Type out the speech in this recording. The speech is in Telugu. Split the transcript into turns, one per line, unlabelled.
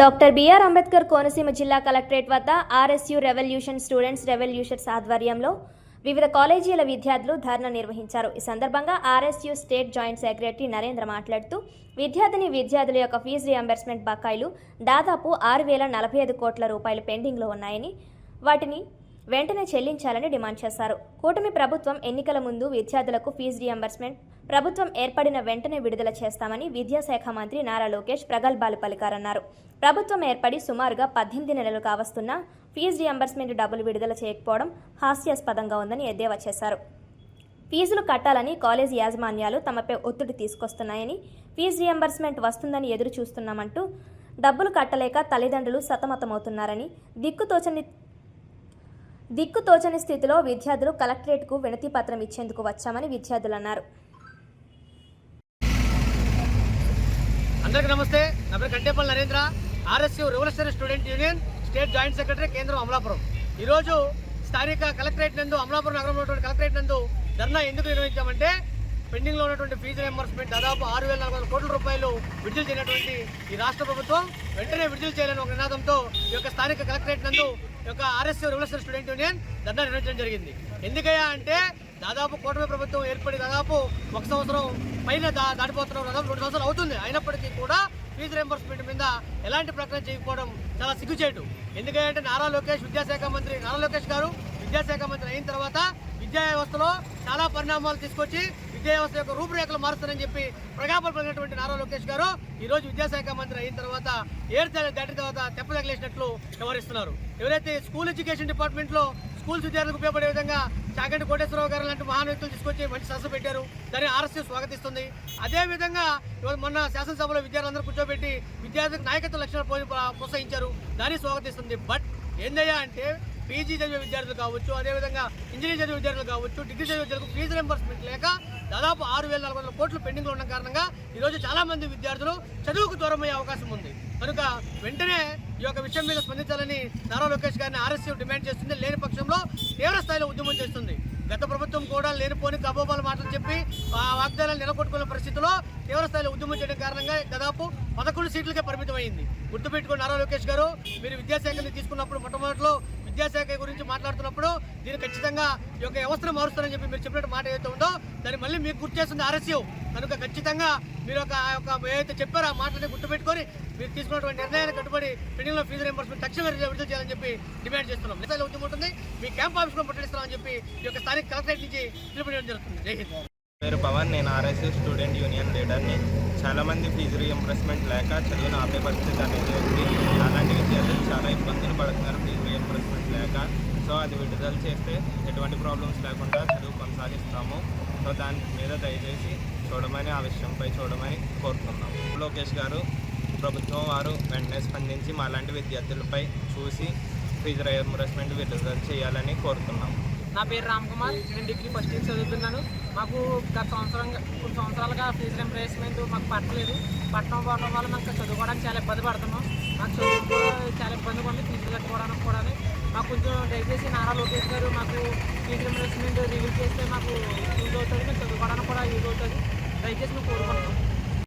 డాక్టర్ బిఆర్ అంబేద్కర్ కోనసీమ జిల్లా కలెక్టరేట్ వద్ద ఆర్ఎస్యు రెవల్యూషన్ స్టూడెంట్స్ రెవల్యూషన్స్ ఆధ్వర్యంలో వివిధ కాలేజీల విద్యార్థులు ధర్నా నిర్వహించారు. ఈ సందర్భంగా RSU state joint secretary Narendra మాట్లాడుతూ విద్యార్థిని విద్యార్థుల యొక్క ఫీజు రియంబర్స్మెంట్ బకాయిలు దాదాపు ఆరు వేల నలభై ఐదు కోట్ల రూపాయలు పెండింగ్లో ఉన్నాయని వాటిని వెంటనే చెల్లించాలని డిమాండ్ చేశారు. కూటమి ప్రభుత్వం ఎన్నికల ముందు విద్యార్థులకు ఫీజు రియంబర్స్మెంట్ ప్రభుత్వం ఏర్పడిన వెంటనే విడుదల చేస్తామని విద్యాశాఖ మంత్రి నారా లోకేష్ ప్రగల్భాలు పలికారన్నారు. ప్రభుత్వం ఏర్పడి సుమారుగా పద్దెనిమిది నెలలు కావస్తున్నా ఫీజు రియంబర్స్మెంట్ డబ్బులు విడుదల చేయకపోవడం హాస్యాస్పదంగా ఉందని ఎద్దేవా చేశారు. ఫీజులు కట్టాలని కాలేజీ యాజమాన్యాలు తమపై ఒత్తిడి తీసుకొస్తున్నాయని ఫీజు రియంబర్స్మెంట్ వస్తుందని ఎదురు చూస్తున్నామంటూ డబ్బులు కట్టలేక తల్లిదండ్రులు సతమతమవుతున్నారని దిక్కుతోచని దిక్కుతోచని స్థితిలో విద్యార్థులు కలెక్టరేట్కు వినతి పత్రం ఇచ్చేందుకు వచ్చామని విద్యార్థులు అన్నారు.
అందరికీ నమస్తే. నా పేరు Kantepalli Narendra. RSU revolutionary student union state joint secretary కేంద్రం అమలాపురం. ఈరోజు స్థానిక కలెక్టరేట్ నందు అమలాపురం నగరంలో కలెక్టరేట్ నందు ధర్నా ఎందుకు నిర్వహించామంటే పెండింగ్లో ఉన్నటువంటి ఫీజు రియంబర్స్మెంట్ దాదాపు ఆరు వేల నాలుగు వందల కోట్ల రూపాయలు విడుదల చేయనటువంటి ఈ రాష్ట్ర ప్రభుత్వం వెంటనే విడుదల చేయాలని ఒక నినాదంతో ఈ యొక్క స్థానిక కలెక్టరేట్ నందు యొక్క ఆర్ఎస్యూ రెవల్యూషనరీ స్టూడెంట్ యూనియన్ ధర్నా నిర్వహించడం జరిగింది. ఎందుకయ్యా అంటే దాదాపు కూటమి ప్రభుత్వం ఏర్పడి దాదాపు ఒక సంవత్సరం పైన దా దాటిపోతున్నాం దాదాపు రెండు సంవత్సరాలు అవుతుంది. అయినప్పటికీ కూడా ఫీజు రియంబర్స్మెంట్ మీద ఎలాంటి ప్రకటన చేయకపోవడం చాలా సిగ్గుచేటు. ఎందుకంటే నారా లోకేష్ విద్యాశాఖ మంత్రి నారా లోకేష్ గారు విద్యాశాఖ మంత్రి అయిన తర్వాత విద్యా వ్యవస్థలో చాలా పరిణామాలు తీసుకొచ్చి విద్యా వ్యవస్థ యొక్క రూపురేఖలు మారుస్తారని చెప్పి ప్రగాపలు నారా లోకేష్ గారు ఈ రోజు విద్యాశాఖ మంత్రి అయిన తర్వాత ఏడు దాటిన తర్వాత తెప్పదగలేసినట్లు వ్యవహరిస్తున్నారు. ఎవరైతే స్కూల్ ఎడ్యుకేషన్ డిపార్ట్మెంట్లో స్కూల్స్ విద్యార్థులకు ఉపయోగపడే విధంగా చాగంటి కోటేశ్వరరావు గారు లాంటి మహాన్ వ్యక్తులు తీసుకొచ్చి మంచి సరస్సు పెట్టారు. దాన్ని ఆర్ఎస్ఎస్ స్వాగతిస్తుంది. అదేవిధంగా ఇవాళ మొన్న శాసనసభలో విద్యార్థులందరూ కూర్చోబెట్టి విద్యార్థులకు నాయకత్వ లక్షణాలు ప్రోత్సహించారు దాన్ని స్వాగతిస్తుంది. బట్ ఏందయ్యా అంటే పీజీ చదివే విద్యార్థులు కావచ్చు అదేవిధంగా ఇంజనీరింగ్ చదివే విద్యార్థులు కావచ్చు డిగ్రీ చదివే విద్యార్థులకు ఫీజు రింబర్స్మెంట్ లేక దాదాపు ఆరు వేల నాలుగు వందల కోట్లు పెండింగ్లో ఉన్న కారణంగా ఈరోజు చాలామంది విద్యార్థులు చదువుకు దూరమయ్యే అవకాశం ఉంది. కనుక వెంటనే ఈ యొక్క విషయం మీద స్పందించాలని నారా లోకేష్ గారిని ఆర్ఎస్సీ డిమాండ్ చేస్తుంది. లేని పక్షంలో తీవ్ర స్థాయిలో ఉద్యమం చేస్తుంది. గత ప్రభుత్వం కూడా లేనిపోని గబోబాల మాటలు చెప్పి ఆ వాగ్దానాలు నిలబొట్టుకున్న పరిస్థితిలో తీవ్ర స్థాయిలో ఉద్యమం చేయడం కారణంగా దాదాపు పదకొండు సీట్లకే పరిమితం గుర్తుపెట్టుకుని నారా లోకేష్ గారు మీరు విద్యాశాఖని తీసుకున్నప్పుడు మొట్టమొదటిలో విద్యాశాఖ గురించి మాట్లాడుతున్నప్పుడు దీన్ని ఖచ్చితంగా ఈ యొక్క వ్యవస్థను మారుస్తారని చెప్పి మీరు చెప్పినట్టు మాట ఏదైతే ఉందో దాన్ని మళ్ళీ మీకు గుర్తు చేస్తుంది ఆర్ఎస్యూ. కనుక ఖచ్చితంగా మీరు ఒక యొక్క ఏదైతే చెప్పారో ఆ మాటని గుర్తుపెట్టుకొని మీరు తీసుకున్నటువంటి నిర్ణయాన్ని కట్టుబడి పెండింగ్లో ఫీజు రింబర్స్మెంట్ తక్షణమే విడుదల చేయాలని చెప్పి డిమాండ్ చేస్తున్నాం. నిజాలు ఉద్యమం ఉంటుంది. మీ క్యాంప్ ఆఫీస్లో ముట్టడిస్తామని చెప్పి ఈ యొక్క స్థానిక కలెక్టరేట్ నుంచి పిలుపునివ్వడం జరుగుతుంది. జై హింద్.
పేరు పవన్. నేను ఆర్ఎస్ఎస్ స్టూడెంట్ యూనియన్ లీడర్ని. చాలామంది ఫీజు రీఎంబర్స్మెంట్ లేక చదువును ఆపే పరిస్థితి అనేది ఉంది. అలాంటి విద్యార్థులు చాలా ఇబ్బందులు పడుతున్నారు. ఫీజు రీఎంబర్స్మెంట్ లేక సో అది విడుదల చేస్తే ఎటువంటి ప్రాబ్లమ్స్ లేకుండా చదువు కొనసాగిస్తాము. సో దాని మీద దయచేసి చూడమని ఆ విషయంపై చూడమని కోరుతున్నాం లోకేష్ గారు ప్రభుత్వం వారు వెంటనే స్పందించి మాలాంటి విద్యార్థులపై చూసి ఫీజు రియంబర్స్మెంట్ విడుదల చేయాలని కోరుతున్నాం
నా పేరు రామ్ కుమార్. నేను డిగ్రీ ఫస్ట్ ఇయర్ చదువుతున్నాను. మాకు గత సంవత్సరం కొన్ని సంవత్సరాలుగా ఫీజు రింబర్స్మెంట్ మాకు పట్టలేదు. పట్టడం పోవడం వల్ల మాకు చదువుకోవడానికి చాలా ఇబ్బంది పడుతున్నాం. మాకు చదువు చాలా ఇబ్బందిగా ఉంది ఫీజు కట్టుకోవడానికి కూడా మాకు కొంచెం దయచేసి నారా లోకేష్ గారు మాకు ఫీజు రింబర్స్మెంట్ రివ్యూ చేస్తే మాకు యూజ్ అవుతుంది మేము చదువుకోవడానికి కూడా యూజ్ అవుతుంది. దయచేసి మేము కోరుకుంటున్నాం.